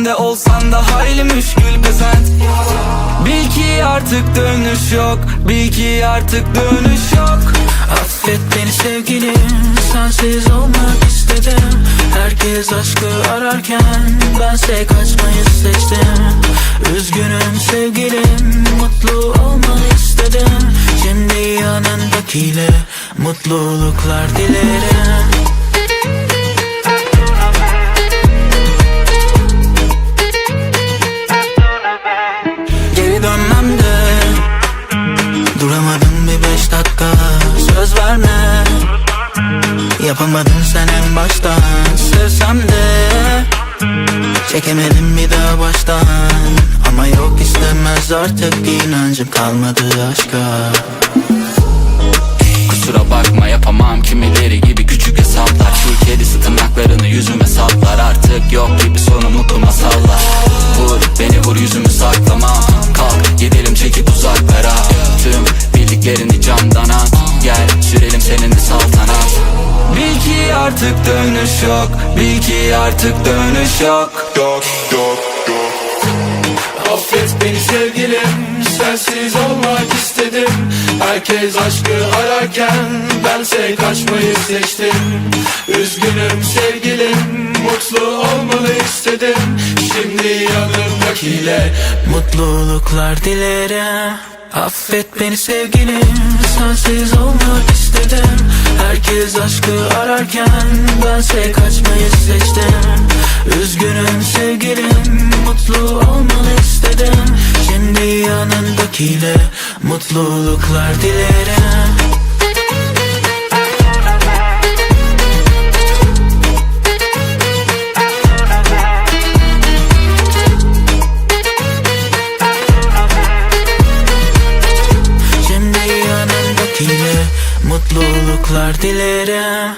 gülmesen de Olsan da hayli müşkül pesent Bil ki artık dönüş yok Bil ki artık dönüş yok. Affet beni sevgilim Sensiz olmak istedim. Herkes aşkı ararken Bense kaçmayı seçtim. Üzgünüm sevgilim Mutlu olmanı istedim. Şimdi yanındakiyle Mutluluklar dilerim Yapamadın sen en baştan. Sevsem de Çekemedim bir daha baştan. Ama yok istemez artık inancım kalmadı aşka. Kusura bakma yapamam kimileri artık dönüş yok. Bil ki artık dönüş yok. Yok yok yok. Affet beni sevgilim Sensiz olmak istedim. Herkes aşkı ararken Bense kaçmayı seçtim. Üzgünüm sevgilim Mutlu olmanı istedim. Şimdi yanımdakiyle Mutluluklar dilerim. Affet beni sevgilim. Sensiz olmak istedim. Herkes aşkı ararken Bense kaçmayı seçtim. Üzgünüm sevgilim. Mutlu olmanı istedim. Şimdi yanındakiyle Mutluluklar dilerim Yanındakiyle Mutluluklar dilerim